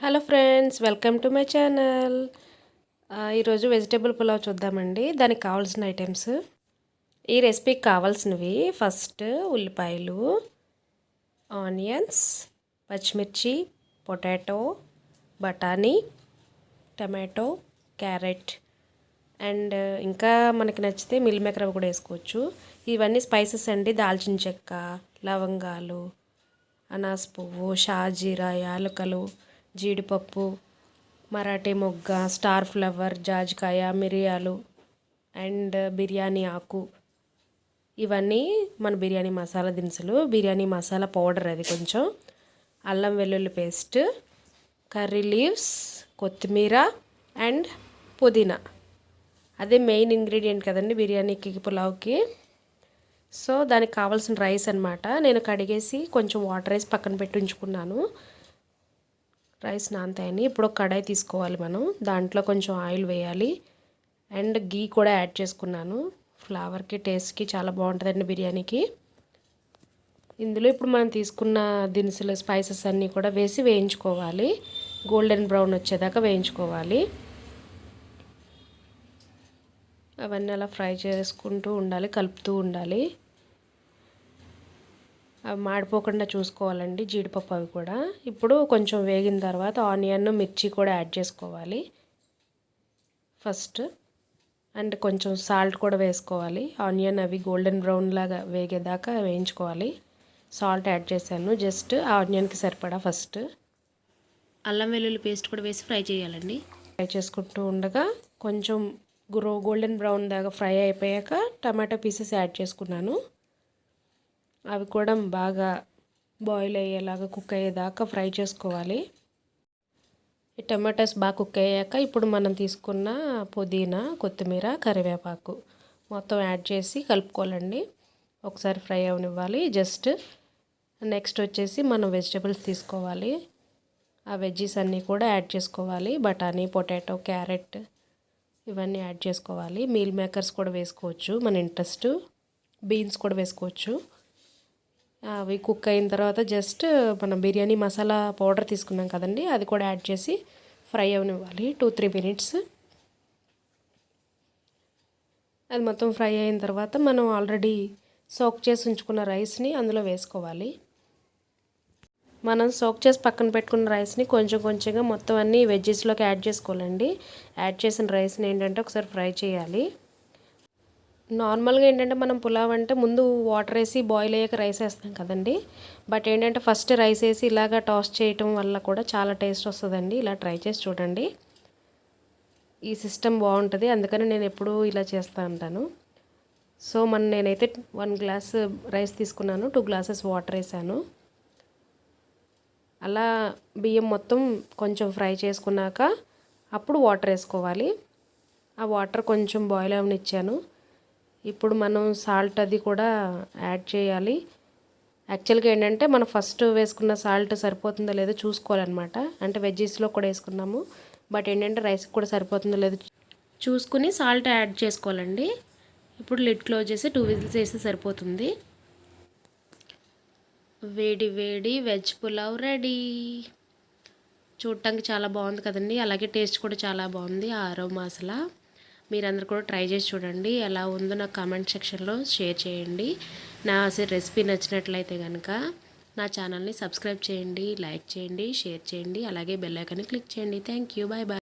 Hello friends welcome to my channel. ఈరోజు vegetable pulao చూద్దామండి. దానికి కావాల్సిన ఐటమ్స్. ఈ రెసిపీకి కావాల్సినవి ఫస్ట్ ఉల్లిపాయలు ఆనియన్స్ పచ్చిమిర్చి పొటాటో బఠానీ టమాటో క్యారెట్ అండ్ ఇంకా మనకి నచ్చితే మిల్ మేకర్ కూడా వేసుకోవచ్చు. ఇవన్నీ స్పైసెస్ అండి. దాల్చిన చెక్క లవంగాలు అనాస్ పువ్వు షాజీరా యాలకలు జీడిపప్పు మరాఠీ మొగ్గ స్టార్ ఫ్లవర్ జాజికాయ మిరియాలు అండ్ బిర్యానీ ఆకు. ఇవన్నీ మన బిర్యానీ మసాలా దినుసులు. బిర్యానీ మసాలా పౌడర్ అది కొంచెం. అల్లం వెల్లుల్లి పేస్ట్ కర్రీ లీవ్స్ కొత్తిమీర అండ్ పుదీనా. అదే మెయిన్ ఇంగ్రీడియంట్ కదండి బిర్యానీకి పులావ్కి. సో దానికి కావాల్సిన రైస్ అనమాట నేను కడిగేసి కొంచెం వాటర్ వేసి పక్కన పెట్టి ఉంచుకున్నాను. రైస్ నానతాయని ఇప్పుడు ఒక కడాయి తీసుకోవాలి మనం. దాంట్లో కొంచెం ఆయిల్ వేయాలి. అండ్ గీ కూడా యాడ్ చేసుకున్నాను. ఫ్లేవర్కి టేస్ట్కి చాలా బాగుంటుందండి బిర్యానీకి. ఇందులో ఇప్పుడు మనం తీసుకున్న దినుసులు స్పైసెస్ అన్నీ కూడా వేసి వేయించుకోవాలి. గోల్డెన్ బ్రౌన్ వచ్చేదాకా వేయించుకోవాలి. అవన్నీ అలా ఫ్రై చేసుకుంటూ ఉండాలి కలుపుతూ ఉండాలి. మాడిపోకుండా చూసుకోవాలండి జీడిపప్పు అవి కూడా. ఇప్పుడు కొంచెం వేగిన తర్వాత ఆనియన్ మిర్చి కూడా యాడ్ చేసుకోవాలి. ఫస్ట్ అండ్ కొంచెం సాల్ట్ కూడా వేసుకోవాలి. ఆనియన్ అవి గోల్డెన్ బ్రౌన్ లాగా వేగేదాకా వేయించుకోవాలి. సాల్ట్ యాడ్ చేశాను. జస్ట్ ఆనియన్కి సరిపడా ఫస్ట్. అల్లం వెల్లుల్లి పేస్ట్ కూడా వేసి ఫ్రై చేయాలండి. ఫ్రై చేసుకుంటూ ఉండగా కొంచెం గ్రో గోల్డెన్ బ్రౌన్ దాకా ఫ్రై అయిపోయాక టమాటో పీసెస్ యాడ్ చేసుకున్నాను. అవి కూడా బాగా బాయిల్ అయ్యేలాగా కుక్ అయ్యేదాకా ఫ్రై చేసుకోవాలి. ఈ టమాటాస్ బాగా కుక్ అయ్యాక ఇప్పుడు మనం తీసుకున్న పుదీనా కొత్తిమీర కరివేపాకు మొత్తం యాడ్ చేసి కలుపుకోవాలండి. ఒకసారి ఫ్రై అవనివ్వాలి. జస్ట్ నెక్స్ట్ వచ్చేసి మనం వెజిటబుల్స్ తీసుకోవాలి. ఆ వెజ్జీస్ అన్నీ కూడా యాడ్ చేసుకోవాలి. బఠానీ పొటాటో క్యారెట్ ఇవన్నీ యాడ్ చేసుకోవాలి. మీల్ మేకర్స్ కూడా వేసుకోవచ్చు. మన ఇంట్రెస్ట్ బీన్స్ కూడా వేసుకోవచ్చు. అవి కుక్ అయిన తర్వాత జస్ట్ మనం బిర్యానీ మసాలా పౌడర్ తీసుకున్నాం కదండి అది కూడా యాడ్ చేసి ఫ్రై అవనివ్వాలి. టూ త్రీ మినిట్స్ అది మొత్తం ఫ్రై అయిన తర్వాత మనం ఆల్రెడీ సోక్ చేసి ఉంచుకున్న రైస్ని అందులో వేసుకోవాలి. మనం సోక్ చేసి పక్కన పెట్టుకున్న రైస్ని కొంచెం కొంచెంగా మొత్తం అన్నీ వెజ్జెస్లోకి యాడ్ చేసుకోవాలండి. యాడ్ చేసిన రైస్ని ఏంటంటే ఒకసారి ఫ్రై చేయాలి. నార్మల్గా ఏంటంటే మనం పులావ్ అంటే ముందు వాటర్ వేసి బాయిల్ అయ్యాక రైస్ వేస్తాం కదండి. బట్ ఏంటంటే ఫస్ట్ రైస్ వేసి ఇలాగ టాస్ చేయటం వల్ల కూడా చాలా టేస్ట్ వస్తుందండి. ఇలా ట్రై చేసి చూడండి. ఈ సిస్టమ్ బాగుంటుంది. అందుకని నేను ఎప్పుడూ ఇలా చేస్తూ ఉంటాను. సో మన నేనైతే వన్ గ్లాస్ రైస్ తీసుకున్నాను. టూ గ్లాసెస్ వాటర్ వేసాను. అలా బియ్యం మొత్తం కొంచెం ఫ్రై చేసుకున్నాక అప్పుడు వాటర్ వేసుకోవాలి. ఆ వాటర్ కొంచెం బాయిల్ అవనిచ్చాను. ఇప్పుడు మనం సాల్ట్ అది కూడా యాడ్ చేయాలి. యాక్చువల్గా ఏంటంటే మనం ఫస్ట్ వేసుకున్న సాల్ట్ సరిపోతుందో లేదో చూసుకోవాలన్నమాట. అంటే వెజ్జెస్లో కూడా వేసుకున్నాము. బట్ ఏంటంటే రైస్కి కూడా సరిపోతుందో లేదో చూసుకుని సాల్ట్ యాడ్ చేసుకోవాలండి. ఇప్పుడు లిడ్ క్లోజ్ చేసి టూ విజిల్స్ వేస్తే సరిపోతుంది. వేడి వేడి వెజ్ పులావ్ రెడీ. చూడటానికి చాలా బాగుంది కదండి. అలాగే టేస్ట్ కూడా చాలా బాగుంది. ఆరో మసాలా మీరందరూ కూడా ట్రై చేసి చూడండి. ఎలా ఉందో నాకు కామెంట్ సెక్షన్లో షేర్ చేయండి. నా రెసిపీ నచ్చినట్లయితే కనుక నా ఛానల్ని సబ్స్క్రైబ్ చేయండి లైక్ చేయండి షేర్ చేయండి అలాగే బెల్ ఐకాన్ని క్లిక్ చేయండి. Thank you. Bye bye.